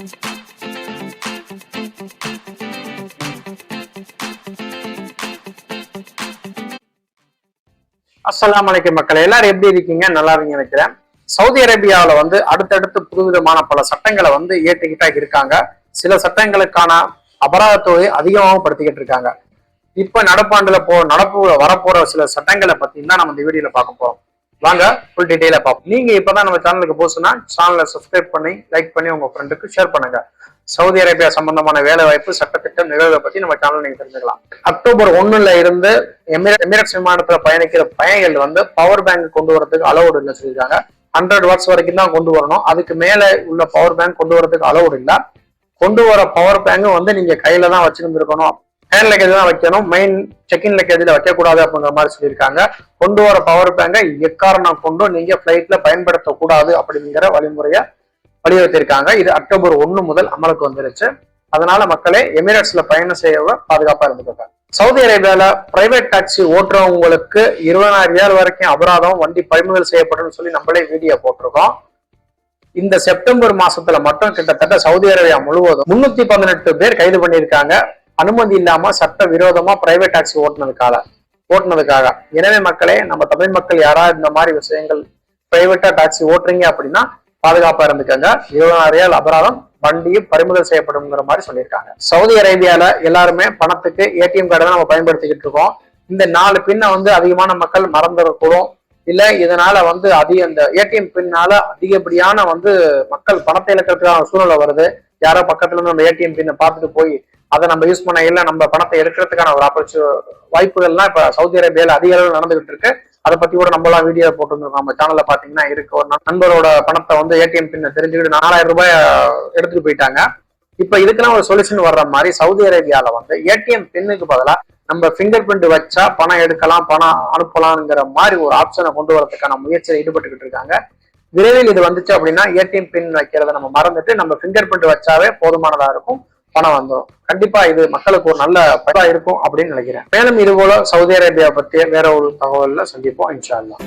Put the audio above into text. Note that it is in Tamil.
அஸ்லாம் வலைக்கம் மக்கள் எல்லாரும் எப்படி இருக்கீங்க? நல்லா இருக்கீங்க நினைக்கிறேன். சவுதி அரேபியாவில் வந்து அடுத்தடுத்து புதுவிதமான பல சட்டங்களை வந்து ஏற்றுக்கிட்டா இருக்காங்க. சில சட்டங்களுக்கான அபராத தொகை அதிகமாகவும் படுத்திக்கிட்டு இருக்காங்க. இப்ப நடப்பாண்டுல போ நடப்பு வரப்போற சில சட்டங்களை பத்தி தான் நம்ம இந்த வீடியோல பார்க்க போறோம். வாங்க ஃபுல் டீட்டெயிலா பார்ப்போம். நீங்க இப்பதான் நம்ம சேனலுக்கு போச்சுன்னா சேனலை சப்ஸ்கிரைப் பண்ணி லைக் பண்ணி உங்க ஃப்ரெண்டுக்கு ஷேர் பண்ணுங்க. சவுதி அரேபியா சம்பந்தமான வேலை வாய்ப்பு சட்டத்திட்டம் நிகழ்வை பத்தி நம்ம சேனல் நீங்க தெரிஞ்சுக்கலாம். அக்டோபர் ஒண்ணுல இருந்து எமிரேட்ஸ் விமானத்துல பயணிக்கிற பயணிகள் வந்து பவர் பேங்க் கொண்டு வரதுக்கு அலோடு இல்லை சொல்லியிருக்காங்க. ஹண்ட்ரட் வாட்ஸ் வரைக்கும் தான் கொண்டு வரணும். அதுக்கு மேல உள்ள பவர் பேங்க் கொண்டு வரதுக்கு அலோடு இல்லை. கொண்டு வர பவர் பேங்கும் வந்து நீங்க கையில தான் வச்சிருந்துருக்கணும். ஹேண்ட் லக்கேஜ் தான் வைக்கணும். மெயின் செக்இன் லக்கேஜ்ல வைக்கக்கூடாது அப்படிங்கிற மாதிரி சொல்லியிருக்காங்க. கொண்டு வர பவர் பேங்கை எக்காரணம் கொண்டும் நீங்க பிளைட்ல பயன்படுத்தக்கூடாது அப்படிங்கிற வழிமுறையை வலியுறுத்தியிருக்காங்க. இது அக்டோபர் ஒன்று முதல் அமலுக்கு வந்துருச்சு. அதனால மக்களே எமிரேட்ஸ்ல பயணம் செய்ய பாதுகாப்பா இருந்துக்கோங்க. சவுதி அரேபியால பிரைவேட் டாக்ஸி ஓட்டுறவங்களுக்கு இருபதாயிரம் ரியால் வரைக்கும் அபராதம் வண்டி பறிமுதல் செய்யப்படும் சொல்லி நம்மளே வீடியோ போட்டிருக்கோம். இந்த செப்டம்பர் மாசத்துல மட்டும் கிட்டத்தட்ட சவுதி அரேபியா முழுவதும் முன்னூத்தி பதினெட்டு பேர் கைது பண்ணியிருக்காங்க. அனுமதி இல்லாம சட்ட விரோதமா பிரைவேட் டாக்ஸி ஓட்டுனதுக்காக ஓட்டுனதுக்காக. எனவே மக்களே நம்ம தமிழ் மக்கள் யாராவது இந்த மாதிரி விஷயங்கள் பிரைவேட்டா டாக்ஸி ஓட்டுறீங்க அப்படின்னா பாதுகாப்பா இருந்துக்கங்க. இருபதாயிரம் ரியால் அபராதம் வண்டியும் பறிமுதல் செய்யப்படும்ங்கிற மாதிரி சொல்லியிருக்காங்க. சவுதி அரேபியால எல்லாருமே பணத்துக்கு ஏடிஎம் கார்டு தான் நம்ம பயன்படுத்திக்கிட்டு இருக்கோம். இந்த நாலு பின்னை வந்து அதிகமான மக்கள் மறந்துடக்கூடும். இல்ல இதனால வந்து அதிக இந்த ஏடிஎம் பின்னால அதிகப்படியான வந்து மக்கள் பணத்தை இழக்கிறதுக்கான சூழ்நிலை வருது. யாரோ பக்கத்துல இருந்து நம்ம ஏடிஎம் பின்னை பார்த்துட்டு போய் அதை நம்ம யூஸ் பண்ண இல்லை நம்ம பணத்தை எடுக்கிறதுக்கான ஒரு ஆப்பர்ச்சு வாய்ப்புகள்லாம் இப்ப சவுதி அரேபியால அதிக அளவில் நடந்துகிட்டு இருக்கு. அதை பத்தி கூட நம்மளாம் வீடியோ போட்டுருந்தோம். நம்ம சேனல்ல பாத்தீங்கன்னா இருக்கு. ஒரு நண்பரோட பணத்தை வந்து ஏடிஎம் பின்னை தெரிஞ்சுக்கிட்டு நாலாயிரம் ரூபாய் எடுத்துட்டு போயிட்டாங்க. இப்ப இதுக்கெல்லாம் ஒரு சொல்யூஷன் வர்ற மாதிரி சவுதி அரேபியால வந்து ஏடிஎம் பின்னுக்கு பதிலா நம்ம ஃபிங்கர் பிரிண்ட் வச்சா பணம் எடுக்கலாம் பணம் அனுப்பலாம்ங்கிற மாதிரி ஒரு ஆப்ஷனை கொண்டு வரதுக்கான முயற்சியில் ஈடுபட்டுக்கிட்டு இருக்காங்க. விரைவில் இது வந்துச்சு அப்படின்னா ஏடிஎம் பின் வைக்கிறத நம்ம மறந்துட்டு நம்ம ஃபிங்கர் பிரிண்ட் வச்சாவே போதுமானதா இருக்கும் பணம் வந்துடும் கண்டிப்பா இது மக்களுக்கு ஒரு நல்ல பயா இருக்கும் அப்படின்னு நினைக்கிறேன். மேலும் இதுபோல சவுதி அரேபியா பற்றிய வேற ஒரு தகவல்ல சந்திப்போம் இன்ஷா அல்லா